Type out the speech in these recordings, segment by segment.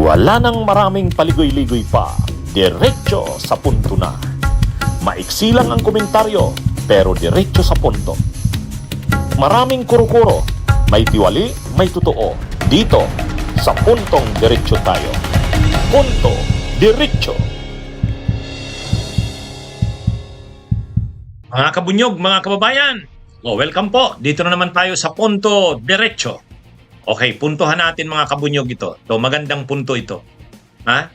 Wala nang maraming paligoy-ligoy pa. Diretso sa punto na. Maiksi lang ang komentaryo, pero diretso sa punto. Maraming kuro-kuro. May tiwali, may totoo. Dito, sa puntong diretso tayo. Punto, diretso. Mga kabunyog, mga kababayan, oh, welcome po. Dito na naman tayo sa punto diretso. Okay, puntohan natin mga kabunyog ito. To magandang punto ito. Ha?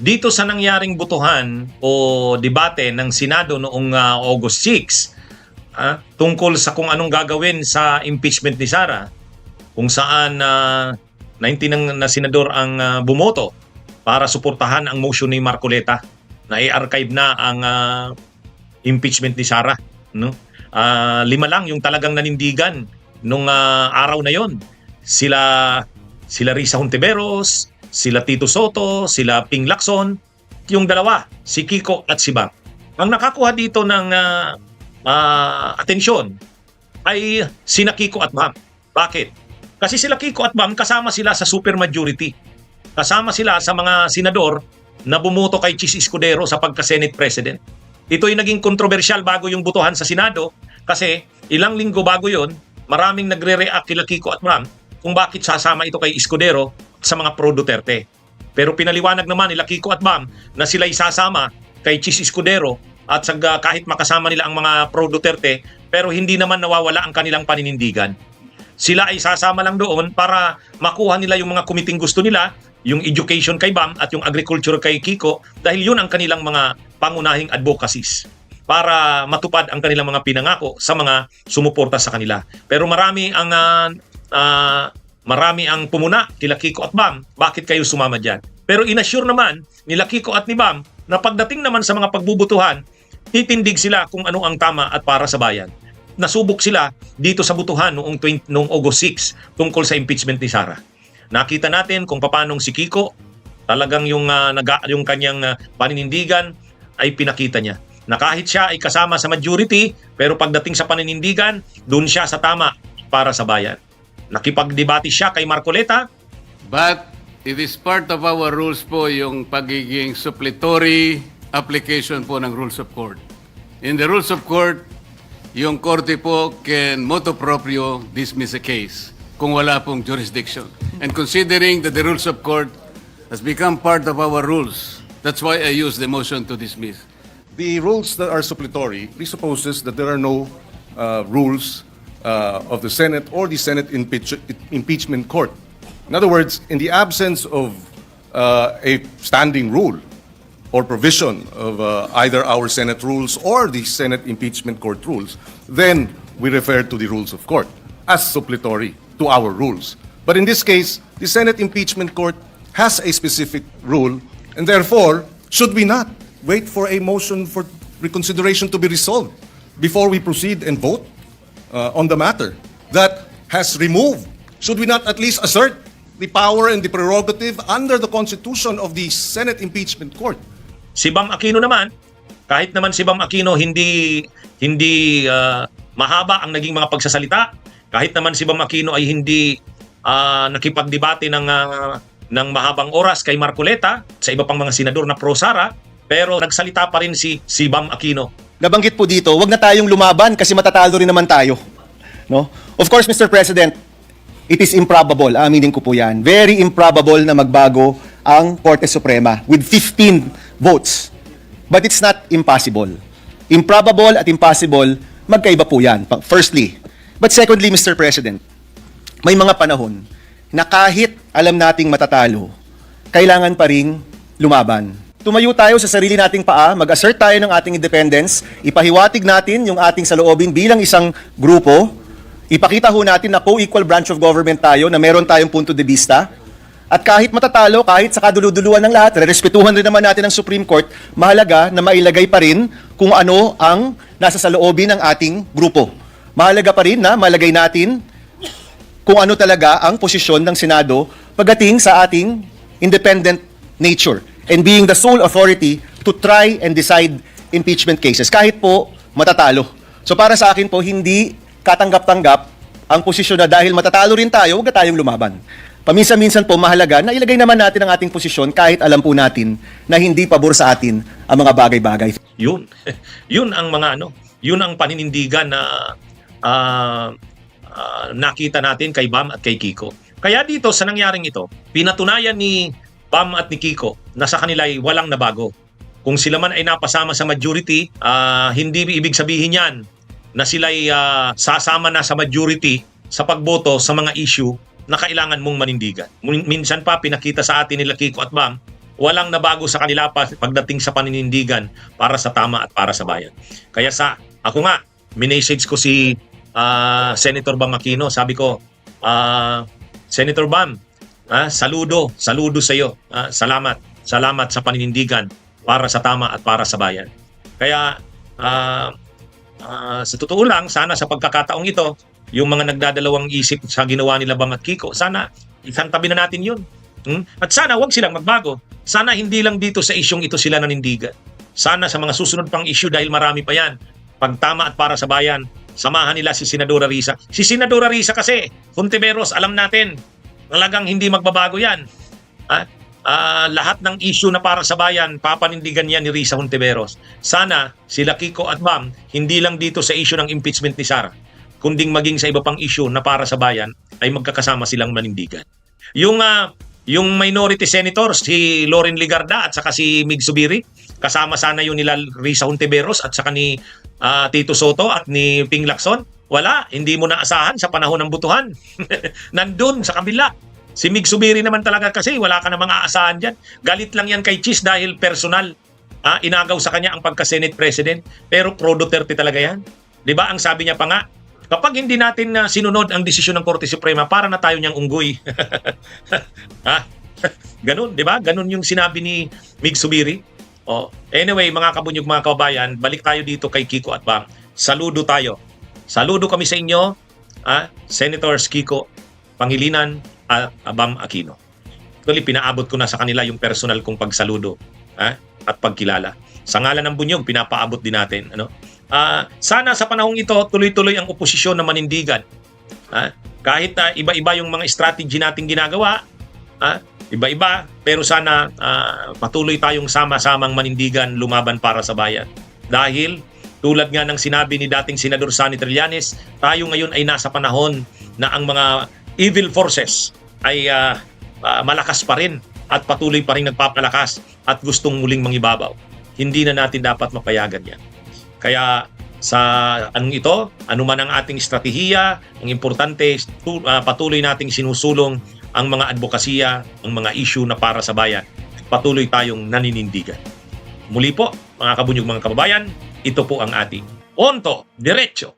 Dito sa nangyaring butuhan o debate ng Senado noong ah, August 6 ha, tungkol sa kung anong gagawin sa impeachment ni Sara, kung saan uh, 19 ng na senador ang ah, bumoto para suportahan ang motion ni Marcoleta na i-archive na ang ah, impeachment ni Sara no Ah, lima lang yung talagang nanindigan nung ah, araw na yon sila sila Risa Hontiveros sila Tito Soto sila Ping Lacson yung dalawa si Kiko at si Bang. Ang nakakuha dito ng ah, ah, atensyon ay sina Kiko at Bam bakit? Kasi sila Kiko at Bam kasama sila sa supermajority kasama sila sa mga senador na bumoto kay Chis Escudero sa pagka-Senate President. Ito ay naging kontrobersyal bago yung butuhan sa Senado kasi ilang linggo bago yon, maraming nagre-react kila Kiko at Ram kung bakit sasama ito kay Escudero sa mga pro Duterte. Pero pinaliwanag naman nila Kiko at Bam na sila isasama kay Chis Escudero at sa, kahit makasama nila ang mga pro Duterte pero hindi naman nawawala ang kanilang paninindigan. Sila ay sasama lang doon para makuha nila yung mga kumiting gusto nila, yung education kay Bam at yung agriculture kay Kiko dahil yun ang kanilang mga pangunahing advocacies para matupad ang kanilang mga pinangako sa mga sumuporta sa kanila. Pero marami ang ah, ah, marami ang pumuna kila Kiko at Bam. Bakit kayo sumama diyan? Pero inassure naman nila Kiko at ni Bam na pagdating naman sa mga pagbubutuhan, titindig sila kung ano ang tama at para sa bayan. Nasubok sila dito sa butuhan noong 20, noong August 6 tungkol sa impeachment ni Sara. Nakita natin kung paano si Kiko talagang yung ah, naga, yung kanyang ah, paninindigan ay pinakita niya na kahit siya ay kasama sa majority pero pagdating sa paninindigan doon siya sa tama para sa bayan. Nakipagdebate siya kay Marcoleta But it is part of our rules po yung pagiging suppletory application po ng rules of court. In the rules of court, yung korte po can motu proprio dismiss a case kung wala pong jurisdiction. And considering that the rules of court has become part of our rules, that's why I use the motion to dismiss. The rules that are suppletory presupposes that there are no uh, rules uh, of the Senate or the Senate impeach- impeachment court. In other words, in the absence of uh, a standing rule or provision of uh, either our Senate rules or the Senate impeachment court rules, then we refer to the rules of court as suppletory to our rules. But in this case, the Senate impeachment court has a specific rule, and therefore, should we not wait for a motion for reconsideration to be resolved before we proceed and vote uh, on the matter that has removed? Should we not at least assert the power and the prerogative under the Constitution of the Senate impeachment court? Si Bam Aquino naman, kahit naman si Bam Aquino hindi hindi ah, mahaba ang naging mga pagsasalita, kahit naman si Bam Aquino ay hindi ah, nakipagdebate ng ah, ng mahabang oras kay Marcoleta sa iba pang mga senador na pro Sara, pero nagsalita pa rin si si Bam Aquino. Nabanggit po dito, wag na tayong lumaban kasi matatalo rin naman tayo. No? Of course, Mr. President, it is improbable, aminin ko po yan, very improbable na magbago ang Korte Suprema with 15 votes. But it's not impossible. Improbable at impossible, magkaiba po yan, firstly. But secondly, Mr. President, may mga panahon na kahit alam nating matatalo, kailangan pa ring lumaban. Tumayo tayo sa sarili nating paa, mag-assert tayo ng ating independence, ipahiwatig natin yung ating saloobin bilang isang grupo, ipakita ho natin na co-equal branch of government tayo, na meron tayong punto de vista, at kahit matatalo, kahit sa kaduluduluan ng lahat, respetuhan rin naman natin ang Supreme Court, mahalaga na mailagay pa rin kung ano ang nasa saloobin ng ating grupo. Mahalaga pa rin na malagay natin kung ano talaga ang posisyon ng Senado pagdating sa ating independent nature and being the sole authority to try and decide impeachment cases kahit po matatalo. So para sa akin po hindi katanggap-tanggap ang posisyon na dahil matatalo rin tayo, huwag na tayong lumaban. paminsan-minsan po mahalaga na ilagay naman natin ang ating posisyon kahit alam po natin na hindi pabor sa atin ang mga bagay-bagay. Yun. yun ang mga ano, yun ang paninindigan na ah, ah, nakita natin kay Bam at kay Kiko. Kaya dito sa nangyaring ito, pinatunayan ni Bam at ni Kiko na sa kanila ay walang nabago. Kung sila man ay napasama sa majority, ah, hindi ibig sabihin yan na sila ay ah, sasama na sa majority sa pagboto sa mga issue na kailangan mong manindigan. Min- Minsan pa pinakita sa atin nila Kiko at Bam, walang nabago sa kanila pa pagdating sa paninindigan para sa tama at para sa bayan. Kaya sa ako nga, minessage ko si ah, Senator Bam Aquino, sabi ko, ah, Senator Bam, ah, saludo, saludo sa iyo. Ah, salamat, salamat sa paninindigan para sa tama at para sa bayan. Kaya ah, ah, sa totoo lang, sana sa pagkakataong ito, yung mga nagdadalawang isip sa ginawa nila Bam at Kiko, sana isang tabi na natin yun. Hmm? At sana wag silang magbago. Sana hindi lang dito sa isyong ito sila nanindigan. Sana sa mga susunod pang issue dahil marami pa yan. Pag tama at para sa bayan, samahan nila si Senadora Risa. Si Senadora Risa kasi, Fonteveros, alam natin, talagang hindi magbabago yan. Ah, ah, lahat ng issue na para sa bayan, papanindigan yan ni Risa Hontiveros. Sana sila Kiko at Bam, hindi lang dito sa issue ng impeachment ni Sara, kunding maging sa iba pang issue na para sa bayan, ay magkakasama silang manindigan. Yung ah, yung minority senator si Loren Ligarda at saka si Mig Subiri, kasama sana yung nila Risa Hontiveros at saka ni ah, Tito Soto at ni Ping Lacson. Wala, hindi mo naasahan sa panahon ng butuhan. Nandun sa kabila. Si Mig Subiri naman talaga kasi wala ka namang aasahan dyan. Galit lang yan kay Cheese dahil personal. Ah, inagaw sa kanya ang pagka-Senate President. Pero pro Duterte talaga yan. ba Ang sabi niya pa nga, kapag hindi natin na sinunod ang desisyon ng Korte Suprema, para na tayo niyang unggoy. ha? Ganun, 'di ba? Ganun yung sinabi ni Mig Subiri. Oh, anyway, mga kabunyog, mga kababayan, balik tayo dito kay Kiko at Bang. Saludo tayo. Saludo kami sa inyo, ah, Senators Kiko, Pangilinan at Abam Aquino. Actually, pinaabot ko na sa kanila yung personal kong pagsaludo ah, at pagkilala. Sa ngalan ng bunyog, pinapaabot din natin. Ano? Ah, sana sa panahong ito, tuloy-tuloy ang oposisyon na manindigan. Ah, kahit ah, iba-iba yung mga strategy nating ginagawa, ah, iba-iba, pero sana ah, patuloy tayong sama-samang manindigan lumaban para sa bayan. Dahil tulad nga ng sinabi ni dating Senador Sani Trillanes, tayo ngayon ay nasa panahon na ang mga evil forces ay ah, ah, malakas pa rin at patuloy pa rin nagpapalakas at gustong muling mangibabaw. Hindi na natin dapat mapayagan yan. Kaya sa anong ito, anuman ang ating estratehiya, ang importante, ah, patuloy nating sinusulong ang mga advokasya, ang mga issue na para sa bayan. Patuloy tayong naninindigan. Muli po, mga kabunyog mga kababayan, ito po ang ating Onto Diretso.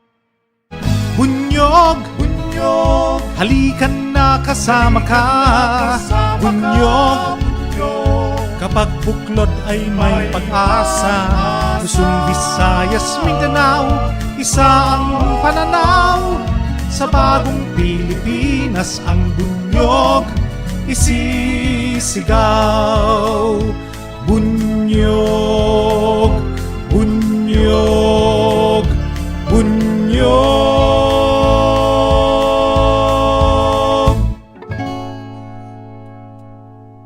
Bunyog, bunyog, halikan na kasama ka. Bunyog, kapag buklod ay may pag-asa. Luzon, Visayas, Mindanao, isa ang pananaw. Sa bagong Pilipinas ang bunyog isisigaw. Bunyog,